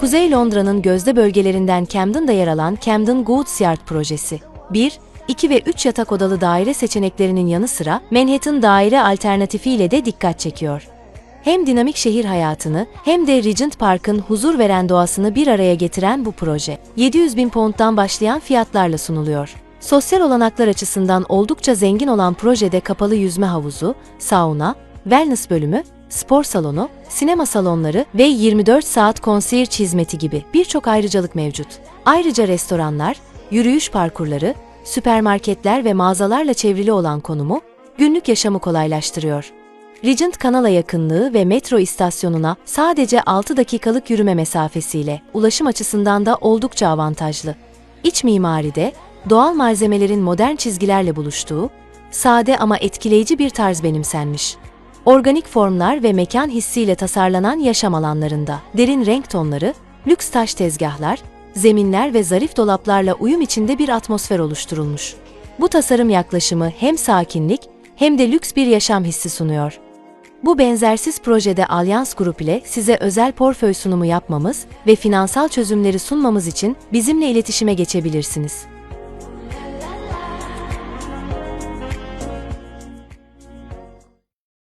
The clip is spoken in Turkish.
Kuzey Londra'nın gözde bölgelerinden Camden'da yer alan Camden Goods Yard projesi. 1, 2 ve 3 yatak odalı daire seçeneklerinin yanı sıra Manhattan daire alternatifiyle de dikkat çekiyor. Hem dinamik şehir hayatını hem de Regent Park'ın huzur veren doğasını bir araya getiren bu proje, 700 bin pound'dan başlayan fiyatlarla sunuluyor. Sosyal olanaklar açısından oldukça zengin olan projede kapalı yüzme havuzu, sauna, wellness bölümü, spor salonu, sinema salonları ve 24 saat konsiyer hizmeti gibi birçok ayrıcalık mevcut. Ayrıca restoranlar, yürüyüş parkurları, süpermarketler ve mağazalarla çevrili olan konumu günlük yaşamı kolaylaştırıyor. Regent Kanal'a yakınlığı ve metro istasyonuna sadece 6 dakikalık yürüme mesafesiyle ulaşım açısından da oldukça avantajlı. İç mimaride doğal malzemelerin modern çizgilerle buluştuğu, sade ama etkileyici bir tarz benimsenmiş. Organik formlar ve mekan hissiyle tasarlanan yaşam alanlarında derin renk tonları, lüks taş tezgahlar, zeminler ve zarif dolaplarla uyum içinde bir atmosfer oluşturulmuş. Bu tasarım yaklaşımı hem sakinlik hem de lüks bir yaşam hissi sunuyor. Bu benzersiz projede Alyans Grup ile size özel portföy sunumu yapmamız ve finansal çözümleri sunmamız için bizimle iletişime geçebilirsiniz.